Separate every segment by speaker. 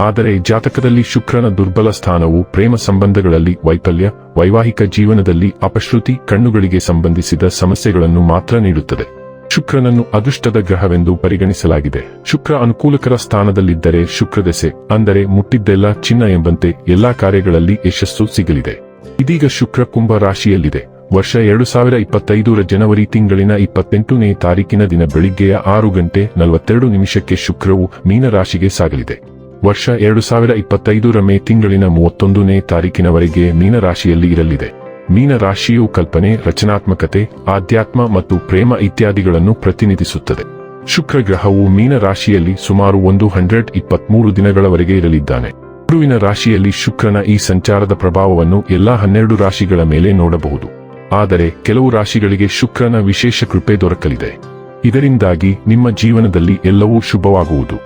Speaker 1: ಆದರೆ ಜಾತಕದಲ್ಲಿ ಶುಕ್ರನ ದುರ್ಬಲ ಸ್ಥಾನವು ಪ್ರೇಮ ಸಂಬಂಧಗಳಲ್ಲಿ ವೈಫಲ್ಯ, ವೈವಾಹಿಕ ಜೀವನದಲ್ಲಿ ಅಪಶ್ರುತಿ, ಕಣ್ಣುಗಳಿಗೆ ಸಂಬಂಧಿಸಿದ ಸಮಸ್ಯೆಗಳನ್ನು ಮಾತ್ರ ನೀಡುತ್ತದೆ. ಶುಕ್ರನನ್ನು ಅದೃಷ್ಟದ ಗ್ರಹವೆಂದು ಪರಿಗಣಿಸಲಾಗಿದೆ. ಶುಕ್ರ ಅನುಕೂಲಕರ ಸ್ಥಾನದಲ್ಲಿದ್ದರೆ ಶುಕ್ರದೆಸೆ ಅಂದರೆ ಮುಟ್ಟಿದ್ದೆಲ್ಲ ಚಿನ್ನ ಎಂಬಂತೆ ಎಲ್ಲಾ ಕಾರ್ಯಗಳಲ್ಲಿ ಯಶಸ್ಸು ಸಿಗಲಿದೆ. ಇದೀಗ ಶುಕ್ರ ಕುಂಭ ರಾಶಿಯಲ್ಲಿದೆ. ವರ್ಷ ಎರಡು ಸಾವಿರ ಇಪ್ಪತ್ತೈದರ ಜನವರಿ ತಿಂಗಳಿನ ಇಪ್ಪತ್ತೆಂಟನೇ ತಾರೀಕಿನ ದಿನ ಬೆಳಿಗ್ಗೆಯ ಆರು ಗಂಟೆ ನಲವತ್ತೆರಡು ನಿಮಿಷಕ್ಕೆ ಶುಕ್ರವು ಮೀನರಾಶಿಗೆ ಸಾಗಲಿದೆ. ವರ್ಷ ಎರಡು ಸಾವಿರ ಇಪ್ಪತ್ತೈದರ ಮೇ ತಿಂಗಳಿನ ಮೂವತ್ತೊಂದನೇ ತಾರೀಕಿನವರೆಗೆ ಮೀನರಾಶಿಯಲ್ಲಿ ಇರಲಿದೆ. ಮೀನರಾಶಿಯು ಕಲ್ಪನೆ, ರಚನಾತ್ಮಕತೆ, ಆಧ್ಯಾತ್ಮ ಮತ್ತು ಪ್ರೇಮ ಇತ್ಯಾದಿಗಳನ್ನು ಪ್ರತಿನಿಧಿಸುತ್ತದೆ. ಶುಕ್ರ ಗ್ರಹವು ಮೀನರಾಶಿಯಲ್ಲಿ ಸುಮಾರು ಒಂದು ಹಂಡ್ರೆಡ್ ಇಪ್ಪತ್ಮೂರು ದಿನಗಳವರೆಗೆ ಇರಲಿದ್ದಾನೆ. ಗುರುವಿನ ರಾಶಿಯಲ್ಲಿ ಶುಕ್ರನ ಈ ಸಂಚಾರದ ಪ್ರಭಾವವನ್ನು ಎಲ್ಲಾ ಹನ್ನೆರಡು ರಾಶಿಗಳ ಮೇಲೆ ನೋಡಬಹುದು. ಆದರೆ ಕೆಲವು ರಾಶಿಗಳಿಗೆ ಶುಕ್ರನ ವಿಶೇಷ ಕೃಪೆ ದೊರಕಲಿದೆ. ಇದರಿಂದಾಗಿ ನಿಮ್ಮ ಜೀವನದಲ್ಲಿ ಎಲ್ಲವೂ ಶುಭವಾಗುವುದು.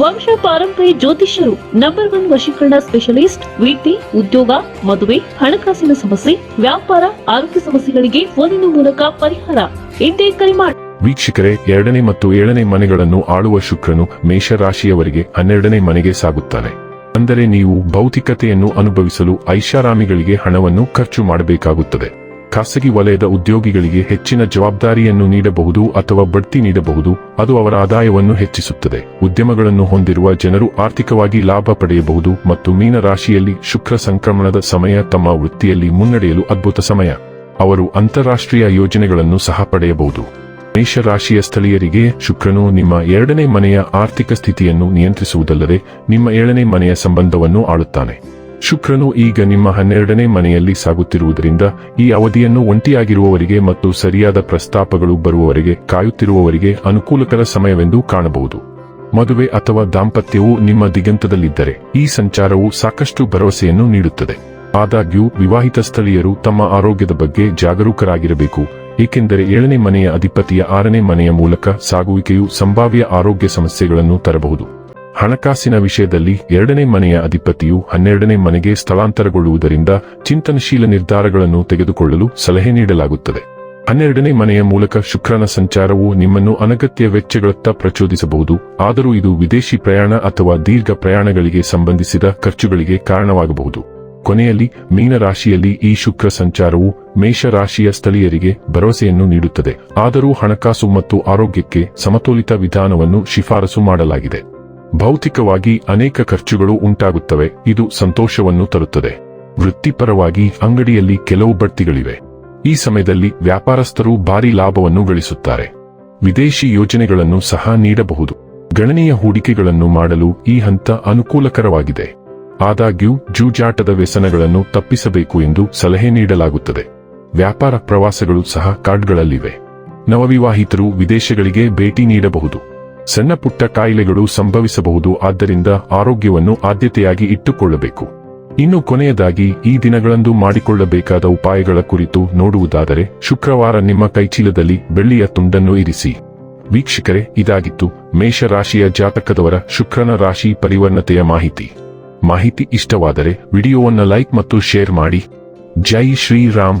Speaker 2: ವಂಶ ಪಾರಂಪರ್ಯ ಜ್ಯೋತಿಷ್ಯರು ನಂಬರ್ ಒನ್ ವಶೀಕರಣ ಸ್ಪೆಷಲಿಸ್ಟ್ ವೃತ್ತಿ ಉದ್ಯೋಗ, ಮದುವೆ, ಹಣಕಾಸಿನ ಸಮಸ್ಯೆ, ವ್ಯಾಪಾರ, ಆರೋಗ್ಯ ಸಮಸ್ಯೆಗಳಿಗೆ ಫೋನಿನ ಮೂಲಕ ಪರಿಹಾರ. ಇಂದೇ ಕರೆ ಮಾಡಿ
Speaker 1: ವೀಕ್ಷಕರೇ, ಎರಡನೇ ಮತ್ತು ಏಳನೇ ಮನೆಗಳನ್ನು ಆಳುವ ಶುಕ್ರನು ಮೇಷರಾಶಿಯವರಿಗೆ ಹನ್ನೆರಡನೇ ಮನೆಗೆ ಸಾಗುತ್ತಾನೆ. ಅಂದರೆ ನೀವು ಭೌತಿಕತೆಯನ್ನು ಅನುಭವಿಸಲು ಐಷಾರಾಮಿಗಳಿಗೆ ಹಣವನ್ನು ಖರ್ಚು ಮಾಡಬೇಕಾಗುತ್ತದೆ. ಖಾಸಗಿ ವಲಯದ ಉದ್ಯೋಗಿಗಳಿಗೆ ಹೆಚ್ಚಿನ ಜವಾಬ್ದಾರಿಯನ್ನು ನೀಡಬಹುದು ಅಥವಾ ಬಡ್ತಿ ನೀಡಬಹುದು, ಅದು ಅವರ ಆದಾಯವನ್ನು ಹೆಚ್ಚಿಸುತ್ತದೆ. ಉದ್ಯಮಗಳನ್ನು ಹೊಂದಿರುವ ಜನರು ಆರ್ಥಿಕವಾಗಿ ಲಾಭ ಪಡೆಯಬಹುದು ಮತ್ತು ಮೀನರಾಶಿಯಲ್ಲಿ ಶುಕ್ರ ಸಂಕ್ರಮಣದ ಸಮಯ ತಮ್ಮ ವೃತ್ತಿಯಲ್ಲಿ ಮುನ್ನಡೆಯಲು ಅದ್ಭುತ ಸಮಯ. ಅವರು ಅಂತಾರಾಷ್ಟ್ರೀಯ ಯೋಜನೆಗಳನ್ನು ಸಹ ಪಡೆಯಬಹುದು. ಮೇಷರಾಶಿಯ ಸ್ಥಳೀಯರಿಗೆ ಶುಕ್ರನು ನಿಮ್ಮ ಎರಡನೇ ಮನೆಯ ಆರ್ಥಿಕ ಸ್ಥಿತಿಯನ್ನು ನಿಯಂತ್ರಿಸುವುದಲ್ಲದೆ ನಿಮ್ಮ ಏಳನೇ ಮನೆಯ ಸಂಬಂಧವನ್ನು ಆಳುತ್ತಾನೆ. ಶುಕ್ರನು ಈಗ ನಿಮ್ಮ ಹನ್ನೆರಡನೇ ಮನೆಯಲ್ಲಿ ಸಾಗುತ್ತಿರುವುದರಿಂದ ಈ ಅವಧಿಯನ್ನು ಒಂಟಿಯಾಗಿರುವವರಿಗೆ ಮತ್ತು ಸರಿಯಾದ ಪ್ರಸ್ತಾಪಗಳು ಬರುವವರೆಗೆ ಕಾಯುತ್ತಿರುವವರಿಗೆ ಅನುಕೂಲಕರ ಸಮಯವೆಂದು ಕಾಣಬಹುದು. ಮದುವೆ ಅಥವಾ ದಾಂಪತ್ಯವು ನಿಮ್ಮ ದಿಗಂತದಲ್ಲಿದ್ದರೆ ಈ ಸಂಚಾರವು ಸಾಕಷ್ಟು ಭರವಸೆಯನ್ನು ನೀಡುತ್ತದೆ. ಆದಾಗ್ಯೂ, ವಿವಾಹಿತ ಸ್ಥಳೀಯರು ತಮ್ಮ ಆರೋಗ್ಯದ ಬಗ್ಗೆ ಜಾಗರೂಕರಾಗಿರಬೇಕು, ಏಕೆಂದರೆ ಏಳನೇ ಮನೆಯ ಅಧಿಪತಿಯ ಆರನೇ ಮನೆಯ ಮೂಲಕ ಸಾಗುವಿಕೆಯು ಸಂಭಾವ್ಯ ಆರೋಗ್ಯ ಸಮಸ್ಯೆಗಳನ್ನು ತರಬಹುದು. ಹಣಕಾಸಿನ ವಿಷಯದಲ್ಲಿ ಎರಡನೇ ಮನೆಯ ಅಧಿಪತಿಯು ಹನ್ನೆರಡನೇ ಮನೆಗೆ ಸ್ಥಳಾಂತರಗೊಳ್ಳುವುದರಿಂದ ಚಿಂತನಶೀಲ ನಿರ್ಧಾರಗಳನ್ನು ತೆಗೆದುಕೊಳ್ಳಲು ಸಲಹೆ ನೀಡಲಾಗುತ್ತದೆ. ಹನ್ನೆರಡನೇ ಮನೆಯ ಮೂಲಕ ಶುಕ್ರನ ಸಂಚಾರವು ನಿಮ್ಮನ್ನು ಅನಗತ್ಯ ವೆಚ್ಚಗಳತ್ತ ಪ್ರಚೋದಿಸಬಹುದು, ಆದರೂ ಇದು ವಿದೇಶಿ ಪ್ರಯಾಣ ಅಥವಾ ದೀರ್ಘ ಪ್ರಯಾಣಗಳಿಗೆ ಸಂಬಂಧಿಸಿದ ಖರ್ಚುಗಳಿಗೆ ಕಾರಣವಾಗಬಹುದು. ಕೊನೆಯಲ್ಲಿ ಮೀನರಾಶಿಯಲ್ಲಿ ಈ ಶುಕ್ರ ಸಂಚಾರವು ಮೇಷರಾಶಿಯ ಸ್ಥಳೀಯರಿಗೆ ಭರವಸೆಯನ್ನು ನೀಡುತ್ತದೆ, ಆದರೂ ಹಣಕಾಸು ಮತ್ತು ಆರೋಗ್ಯಕ್ಕೆ ಸಮತೋಲಿತ ವಿಧಾನವನ್ನು ಶಿಫಾರಸು ಮಾಡಲಾಗಿದೆ. ಭೌತಿಕವಾಗಿ ಅನೇಕ ಖರ್ಚುಗಳು ಉಂಟಾಗುತ್ತವೆ, ಇದು ಸಂತೋಷವನ್ನು ತರುತ್ತದೆ. ವೃತ್ತಿಪರವಾಗಿ ಅಂಗಡಿಯಲ್ಲಿ ಕೆಲವು ಬಡ್ತಿಗಳಿವೆ. ಈ ಸಮಯದಲ್ಲಿ ವ್ಯಾಪಾರಸ್ಥರು ಭಾರಿ ಲಾಭವನ್ನು ಗಳಿಸುತ್ತಾರೆ. ವಿದೇಶಿ ಯೋಜನೆಗಳನ್ನು ಸಹ ನೀಡಬಹುದು. ಗಣನೀಯ ಹೂಡಿಕೆಗಳನ್ನು ಮಾಡಲು ಈ ಹಂತ ಅನುಕೂಲಕರವಾಗಿದೆ. ಆದಾಗ್ಯೂ, ಜೂಜಾಟದ ವ್ಯಸನಗಳನ್ನು ತಪ್ಪಿಸಬೇಕು ಎಂದು ಸಲಹೆ ನೀಡಲಾಗುತ್ತದೆ. ವ್ಯಾಪಾರ ಪ್ರವಾಸಗಳು ಸಹ ಕಾರ್ಡ್ಗಳಲ್ಲಿವೆ. ನವವಿವಾಹಿತರು ವಿದೇಶಗಳಿಗೆ ಭೇಟಿ ನೀಡಬಹುದು. ಸಣ್ಣ ಪುಟ್ಟ ಕಾಯಿಲೆಗಳು ಸಂಭವಿಸಬಹುದು, ಆದ್ದರಿಂದ ಆರೋಗ್ಯವನ್ನು ಆದ್ಯತೆಯಾಗಿ ಇಟ್ಟುಕೊಳ್ಳಬೇಕು. ಇನ್ನು ಕೊನೆಯದಾಗಿ, ಈ ದಿನಗಳಂದು ಮಾಡಿಕೊಳ್ಳಬೇಕಾದ ಉಪಾಯಗಳ ಕುರಿತು ನೋಡುವುದಾದರೆ, ಶುಕ್ರವಾರ ನಿಮ್ಮ ಕೈಚೀಲದಲ್ಲಿ ಬೆಳ್ಳಿಯ ತುಂಡನ್ನು ಇರಿಸಿ. ವೀಕ್ಷಕರೇ, ಇದಾಗಿತ್ತು ಮೇಷರಾಶಿಯ ಜಾತಕದವರ ಶುಕ್ರನ ರಾಶಿ ಪರಿವರ್ಣತೆಯ ಮಾಹಿತಿ. ಮಾಹಿತಿ ಇಷ್ಟವಾದರೆ, ವಿಡಿಯೋವನ್ನು ಲೈಕ್ ಮತ್ತು ಶೇರ್ ಮಾಡಿ. ಜೈ ಶ್ರೀರಾಮ್.